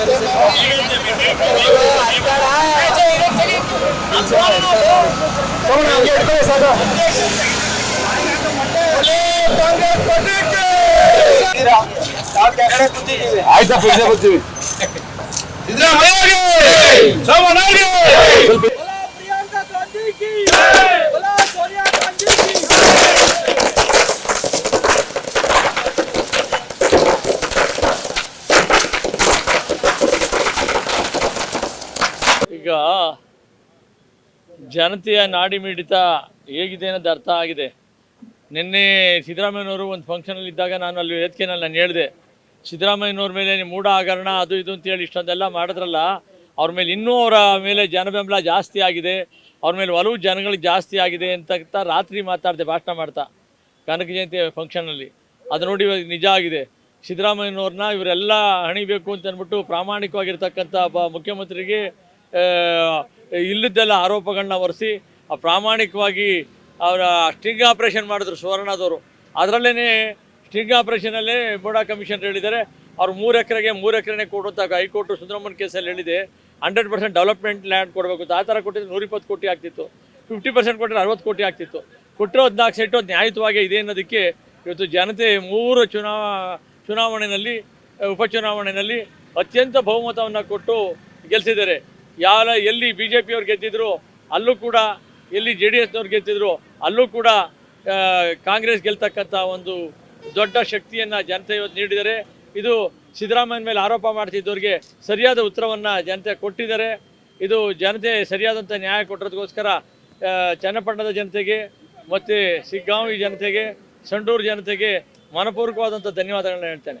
ಅಂಬೇಡ್ಕರ್ ಆಯ್ತಾ ಪೂಜೆ ಬರ್ತೀವಿ ಸಿದ್ದರಾಮಯ್ಯ ಸ್ವಲ್ಪ ಈಗ ಜನತೆಯ ನಾಡಿ ಮಿಡಿತ ಹೇಗಿದೆ ಅನ್ನೋದು ಅರ್ಥ ಆಗಿದೆ. ನಿನ್ನೆ ಸಿದ್ದರಾಮಯ್ಯನವರು ಒಂದು ಫಂಕ್ಷನಲ್ಲಿ ಇದ್ದಾಗ ನಾನು ಅಲ್ಲಿ ವೇದಿಕೆನಲ್ಲಿ ನಾನು ಹೇಳಿದೆ, ಸಿದ್ದರಾಮಯ್ಯನವ್ರ ಮೇಲೆ ಮೂಢ ಹಗರಣ, ಅದು ಇದು ಅಂತೇಳಿ ಇಷ್ಟೊಂದೆಲ್ಲ ಮಾಡಿದ್ರಲ್ಲ, ಅವ್ರ ಮೇಲೆ ಇನ್ನೂ ಅವರ ಮೇಲೆ ಜನಬೆಂಬಲ ಜಾಸ್ತಿ ಆಗಿದೆ, ಅವ್ರ ಮೇಲೆ ಒಲವು ಜನಗಳಿಗೆ ಜಾಸ್ತಿ ಆಗಿದೆ ಅಂತ ರಾತ್ರಿ ಮಾತಾಡಿದೆ, ಭಾಷಣ ಮಾಡ್ತಾ, ಕನಕ ಜಯಂತಿ ಫಂಕ್ಷನಲ್ಲಿ ಅದು ನೋಡಿ ನಿಜ ಆಗಿದೆ. ಸಿದ್ದರಾಮಯ್ಯನವ್ರನ್ನ ಇವರೆಲ್ಲ ಹಣಿಬೇಕು ಅಂತ ಅಂದ್ಬಿಟ್ಟು ಪ್ರಾಮಾಣಿಕವಾಗಿರ್ತಕ್ಕಂಥ ಮುಖ್ಯಮಂತ್ರಿಗೆ ಇಲ್ಲದ್ದೆಲ್ಲ ಆರೋಪಗಳನ್ನ ಹೊರಿಸಿ ಆ, ಪ್ರಾಮಾಣಿಕವಾಗಿ ಅವರ ಸ್ಟಿಂಗ್ ಆಪ್ರೇಷನ್ ಮಾಡಿದ್ರು ಸುವರ್ಣದವರು. ಅದರಲ್ಲೇ ಸ್ಟಿಂಗ್ ಆಪ್ರೇಷನಲ್ಲೇ ಬೋಡಾ ಕಮಿಷನ್ ಹೇಳಿದ್ದಾರೆ. ಅವ್ರು ಮೂರು ಎಕರೆಗೆ, ಮೂರು ಎಕರೆನೇ ಕೊಡುವಂತ ಹೈಕೋರ್ಟು ಸುಂದರಮ್ಮನ ಕೇಸಲ್ಲಿ ಹೇಳಿದೆ. ಹಂಡ್ರೆಡ್ ಪರ್ಸೆಂಟ್ ಡೆವಲಪ್ಮೆಂಟ್ ಲ್ಯಾಂಡ್ ಕೊಡಬೇಕು. ಆ ಥರ ಕೊಟ್ಟಿದ್ರೆ ನೂರಿಪ್ಪತ್ತು ಕೋಟಿ ಆಗ್ತಿತ್ತು. ಫಿಫ್ಟಿ ಪರ್ಸೆಂಟ್ ಕೊಟ್ಟರೆ ಅರವತ್ತು ಕೋಟಿ ಆಗ್ತಿತ್ತು. ಕೊಟ್ಟರೆ ಹದಿನಾಲ್ಕು ಸೆಟ್ಟು ಅದು ನ್ಯಾಯಯುತವಾಗಿ ಇದೆ ಅನ್ನೋದಕ್ಕೆ ಇವತ್ತು ಜನತೆ ಮೂರು ಚುನಾವ ಚುನಾವಣೆಯಲ್ಲಿ ಉಪಚುನಾವಣೆಯಲ್ಲಿ ಅತ್ಯಂತ ಬಹುಮತವನ್ನು ಕೊಟ್ಟು ಗೆಲ್ಲಿಸಿದ್ದಾರೆ ಯಾವ ಎಲ್ಲಿ ಬಿ ಜೆ ಪಿಯವ್ರು ಗೆದ್ದಿದ್ರು ಅಲ್ಲೂ ಕೂಡ ಎಲ್ಲಿ ಜೆ ಡಿ ಎಸ್ನವ್ರು ಗೆದ್ದಿದ್ರು ಅಲ್ಲೂ ಕೂಡ ಕಾಂಗ್ರೆಸ್ ಗೆಲ್ತಕ್ಕಂಥ ಒಂದು ದೊಡ್ಡ ಶಕ್ತಿಯನ್ನು ಜನತೆ ಇವತ್ತು ನೀಡಿದ್ದಾರೆ. ಇದು ಸಿದ್ದರಾಮಯ್ಯ ಮೇಲೆ ಆರೋಪ ಮಾಡ್ತಿದ್ದವ್ರಿಗೆ ಸರಿಯಾದ ಉತ್ತರವನ್ನು ಜನತೆ ಕೊಟ್ಟಿದ್ದಾರೆ. ಇದು ಜನತೆ ಸರಿಯಾದಂಥ ನ್ಯಾಯ ಕೊಟ್ಟಿರೋದಕ್ಕೋಸ್ಕರ ಆ, ಚನ್ನಪಟ್ಟಣದ ಜನತೆಗೆ ಮತ್ತು ಸಿಗ್ಗಾಂವಿ ಜನತೆಗೆ ಸಂಡೂರು ಜನತೆಗೆ ಮನಪೂರ್ವಕವಾದಂಥ ಧನ್ಯವಾದಗಳನ್ನ ಹೇಳ್ತೇನೆ.